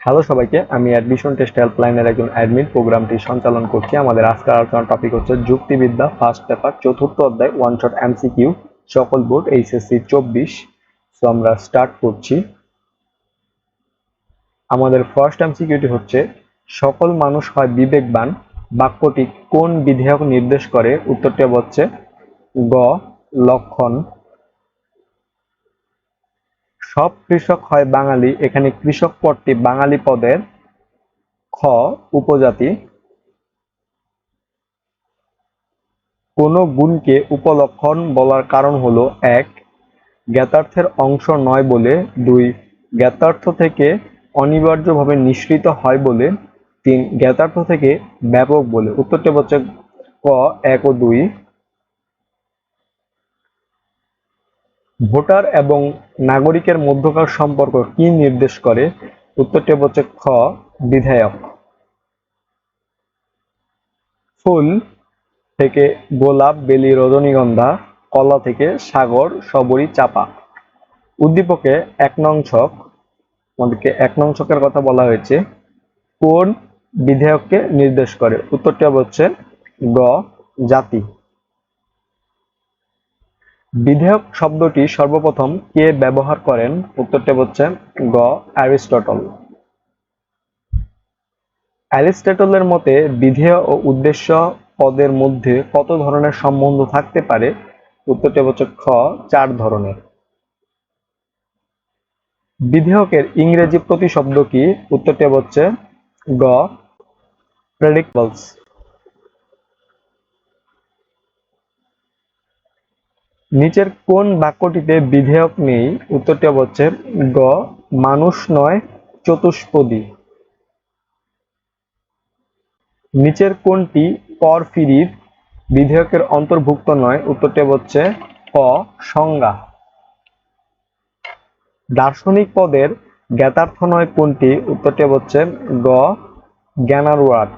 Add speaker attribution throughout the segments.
Speaker 1: Hello সবাইকে, আমি admission test হেল্পলাইনের একজন অ্যাডমিন প্রোগ্রামটি সঞ্চালন করছি। আমাদের আজকের আলোচনার টপিক হচ্ছে যুক্তিবিদ্যা ফার্স্ট পেপার চতুর্থ অধ্যায় ওয়ান শট এমসিকিউ সকল বোর্ড এইচএসসি চব্বিশ। সো আমরা স্টার্ট করছি। আমাদের ফার্স্ট এমসিকিউটি হচ্ছে, সকল মানুষ হয় বিবেকবান, বাক্যটি কোন বিধেয়ক নির্দেশ করে? উত্তরটি হচ্ছে গ, লক্ষণ। সব কৃষক হয় বাঙালি, এখানে কৃষক পদটি বাঙালি পদের খ উপজাতি। কোন গুণকে উপলক্ষণ বলার কারণ হলো, এক, জ্ঞাতার্থের অংশ নয় বলে। দুই, জ্ঞাতার্থ থেকে অনিবার্যভাবে নিঃসৃত হয় বলে। তিন, জ্ঞাতার্থ থেকে ব্যাপক বলে। উত্তরটি হচ্ছে ক, এক ও দুই। ভোটার এবং নাগরিকের মধ্যকার সম্পর্ক কি নির্দেশ করে? উত্তরটি হচ্ছে খ, বিধায়ক। ফুল থেকে গোলাপ, বেলি, রজনীগন্ধা, কলা থেকে সাগর, সবরি, চাপা। উদ্দীপকে এক নং ছক। আমাদেরকে এক নং ছকের কথা বলা হয়েছে। কোন বিধায়ককে নির্দেশ করে? উত্তরটি হচ্ছে গ, জাতি। বিধেয়ক শব্দটি সর্বপ্রথম কে ব্যবহার করেন? উত্তরটি হচ্ছে গ, অ্যারিস্টটল। অ্যারিস্টটলের মতে বিধেয় ও উদ্দেশ্য পদের মধ্যে কত ধরনের সম্বন্ধ থাকতে পারে? উত্তরটি হচ্ছে খ, চার ধরনের। বিধেয়কের ইংরেজি প্রতিশব্দ কি? উত্তরটি হচ্ছে গ প্রেডিক্টবলস নিচের কোন বাক্যটিতে বিধেয়ক নেই? উত্তরটি হচ্ছে গ, মানুষ নয়, চতুষ্পদী। নিচের কোনটি পর ফিরির বিধেয়কের অন্তর্ভুক্ত নয়? উত্তরটি হচ্ছে ক, সংজ্ঞা। দার্শনিক পদের জ্ঞাতার্থ নয় কোনটি? উত্তরটি হচ্ছে গ জ্ঞানারোয়াক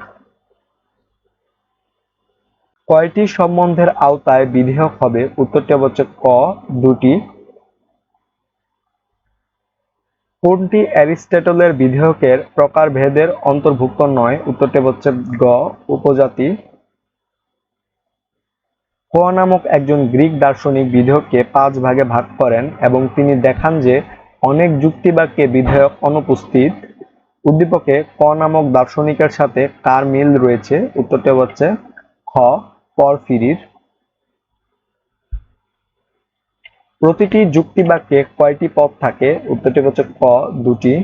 Speaker 1: কয়টি সম্বন্ধের আওতায় বিধেয়ক হবে? উত্তরটি হচ্ছে ক, দুটি। কোনটি অ্যারিস্টটলের বিধেয়কের প্রকারভেদের অন্তর্ভুক্ত নয়? উত্তরটি হচ্ছে গ, উপজাতি। ক নামক একজন গ্রিক দার্শনিক বিধেয়ককে পাঁচ ভাগে ভাগ করেন এবং তিনি দেখান যে অনেক যুক্তিবাক্যে বিধেয়ক অনুপস্থিত। উদ্দীপকে ক নামক দার্শনিকের সাথে কার মিল রয়েছে? উত্তরটি হচ্ছে খ। পরফিরির প্রতিটি যুক্তিবাক্যে কয়টি পদ থাকে? উত্তরটি হচ্ছে ক, দুটি।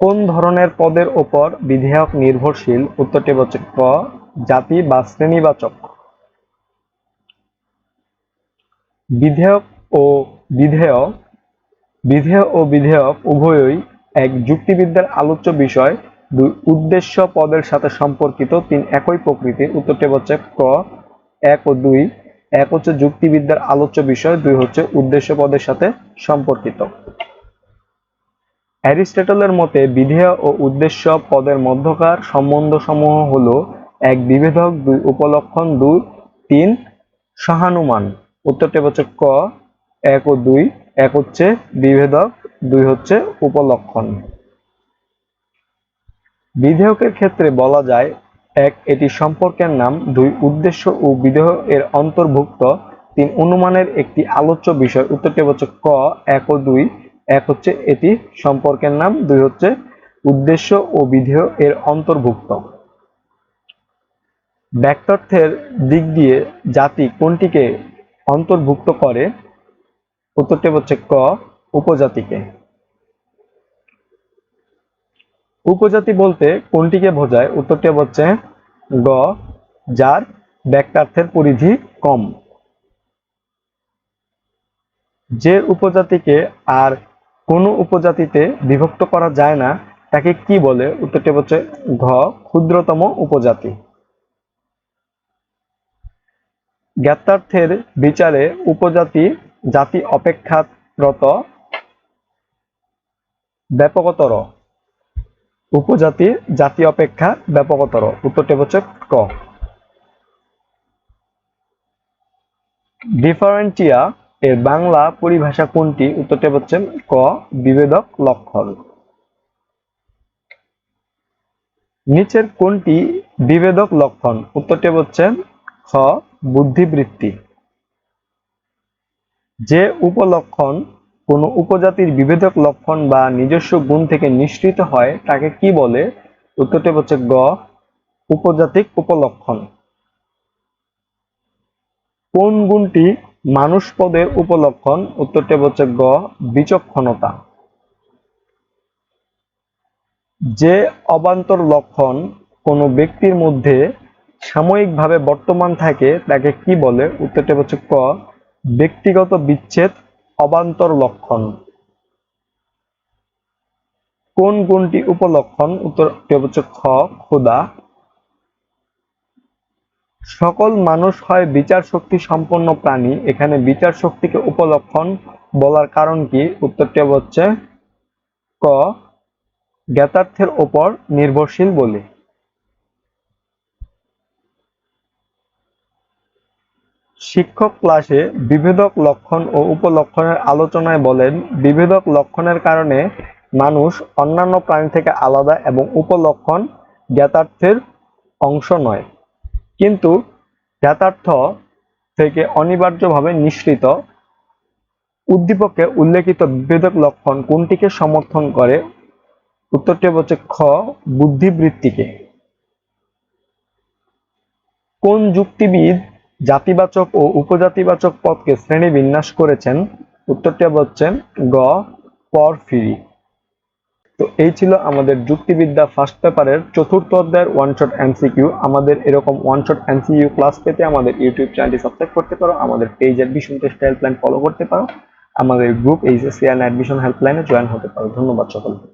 Speaker 1: কোন ধরনের পদের ওপর বিধেয়ক নির্ভরশীল? উত্তরটি হচ্ছে ক, জাতি বা শ্রেণীবাচক। বিধেয়ক ও বিধেয়। বিধেয় ও বিধেয়ক উভয়ই এক যুক্তিবিদ্যার আলোচ্য বিষয়। দুই উদ্দেশ্য পদের সাথে সম্পর্কিত তিন একই প্রকৃতির উত্তরটি হচ্ছে ক, এক ও দুই। এক হচ্ছে যুক্তিবিদ্যার আলোচ্য বিষয়, দুই হচ্ছে উদ্দেশ্য পদের সাথে সম্পর্কিত। অ্যারিস্টটলের মতে বিধেয় ও উদ্দেশ্য পদের মধ্যকার সম্বন্ধ সমূহ হল এক বিভেদক, দুই উপলক্ষণ, দুই, তিন সহানুমান। উত্তরটি হচ্ছে ক, এক ও দুই। এক হচ্ছে বিভেদক, দুই হচ্ছে উপলক্ষণ। বিধেয়কের ক্ষেত্রে বলা যায়, এক, এটি সম্পর্কের নাম, দুই, উদ্দেশ্য ও বিধেয় এর অন্তর্ভুক্ত, তিন, অনুমানের একটি আলোচ্য বিষয়। উত্তরটি হচ্ছে ক, এক ও দুই। এক হচ্ছে এটি সম্পর্কের নাম, দুই হচ্ছে উদ্দেশ্য ও বিধেয় এর অন্তর্ভুক্ত। ব্যক্তার্থের দিক দিয়ে জাতি কোনটিকে অন্তর্ভুক্ত করে? উত্তরটি হচ্ছে ক, উপজাতিকে। উপজাতি বলতে কোনটিকে বোঝায়? উত্তরটি হচ্ছে গ, যার ব্যক্তার্থের পরিধি কম। যে উপজাতিকে আর কোন উপজাতিতে বিভক্ত করা যায় না, তাকে কি বলে? উত্তরটি হচ্ছে ঘ, ক্ষুদ্রতম উপজাতি। জ্ঞাতার্থের বিচারে উপজাতি জাতি অপেক্ষারত ব্যাপকতর। উপজাতি জাতি অপেক্ষা ব্যাপকতর। উত্তরটি হচ্ছে ক। ডিফারেন্টিয়া এর বাংলা পরিভাষা কোনটি? উত্তরটি হচ্ছে ক, বিভেদক লক্ষণ। নিচের কোনটি বিভেদক লক্ষণ? উত্তরটি হচ্ছে খ, বুদ্ধিবৃত্তি। যে উপলক্ষণ কোনো উপজাতির বিভেদক লক্ষণ বা নিজস্ব গুণ থেকে নিঃসৃত হয়, তাকে কি বলে? উত্তরটি হচ্ছে গ, উপজাতিক উপলক্ষণ। কোন গুণটি মানুষ পদের উপলক্ষণ? উত্তরটি হচ্ছে গ, বিচক্ষণতা। যে অবান্তর লক্ষণ কোনো ব্যক্তির মধ্যে সাময়িকভাবে বর্তমান থাকে, তাকে কি বলে? উত্তরটি হচ্ছে ক, ব্যক্তিগত বিচ্ছেদ অবান্তর লক্ষণ। কোন গুণটি উপলক্ষণ? উত্তরটি হচ্ছে খ, ক্ষুধা। সকল মানুষ হয় বিচার শক্তি সম্পন্ন প্রাণী। এখানে বিচার শক্তিকে উপলক্ষণ বলার কারণ কি? উত্তরটি হচ্ছে ক, জ্ঞাতার্থের ওপর নির্ভরশীল বলে। শিক্ষক ক্লাসে বিভেদক লক্ষণ ও উপলক্ষণের আলোচনায় বলেন, বিভেদক লক্ষণের কারণে মানুষ অন্যান্য প্রাণী থেকে আলাদা এবং উপলক্ষণ জ্ঞাতার্থের অংশ নয়। কিন্তু জ্ঞাতার্থ থেকে অনিবার্যভাবে নিঃসৃত উদ্দীপকে উল্লেখিত বিভেদক লক্ষণ কোনটিকে সমর্থন করে? উত্তরটি হচ্ছে খ, বুদ্ধিবৃত্তিকে। কোন যুক্তিবিদ জাতিবাচক ও উপজাতিবাচক পদকে শ্রেণি বিন্যাস করেছেন। উত্তরটি হচ্ছে গ পরফিরি তো এই ছিল আমাদের যুক্তিবিদ্যা ফার্স্ট পেপারের চতুর্থ অধ্যায়ের ওয়ান শট এমসিকিউ আমাদের এরকম ওয়ান শট এমসিকিউ ক্লাস পেতে আমাদের ইউটিউব চ্যানেলটি সাবস্ক্রাইব করতে পারো, আমাদের page admission test helpline follow করতে পারো, আমাদের গ্রুপ এইচএসসি অ্যান্ড অ্যাডমিশন হেল্পলাইনে জয়েন হতে পারো। ধন্যবাদ সকলকে।